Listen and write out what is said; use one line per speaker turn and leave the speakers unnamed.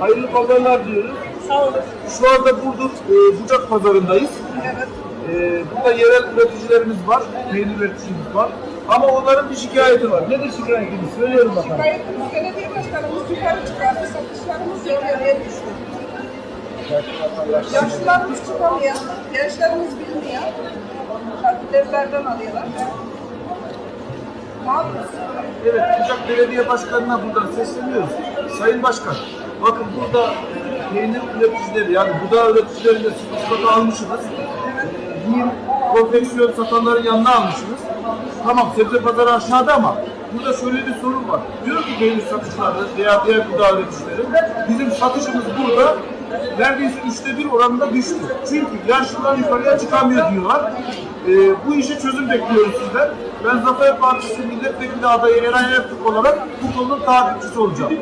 Hayırlı pazarlar diyoruz.
Sağ olun.
Şu anda Burdur e, Bucak Pazarı'ndayız.
Evet.
E, burada yerel üreticilerimiz var, peynir üreticimiz var. Ama onların bir şikayeti var. Nedir şikayetiniz? Söyleyelim bakalım.
Şikayetimiz belediye başkanımız yukarı çıkardı. Satışlarımız yarıya düştü. Yaşlılarımız çıkamıyor. Gençlerimiz bilmiyor. Evlerden alıyorlar. Ne yapıyorsun?
Evet, Bucak Belediye Başkanı'na buradan sesleniyoruz. Sayın Başkan, bakın burada peynir üreticileri yani gıda üreticilerini de sıkı almışsınız. Yiyim, konfeksiyon satanların yanına almışsınız. Tamam sebze pazarı aşağıda ama burada şöyle bir sorun var. Diyor ki peynir satışları veya diğer gıda üreticileri bizim satışımız burada neredeyse üçte bir oranında düştü. Çünkü yaşlılar yukarıya çıkamıyor diyorlar. E, bu işe çözüm bekliyoruz sizden. Ben Zafer Partisi milletvekili adayı Eray Ertürk olarak bu konunun takipçisi olacağım.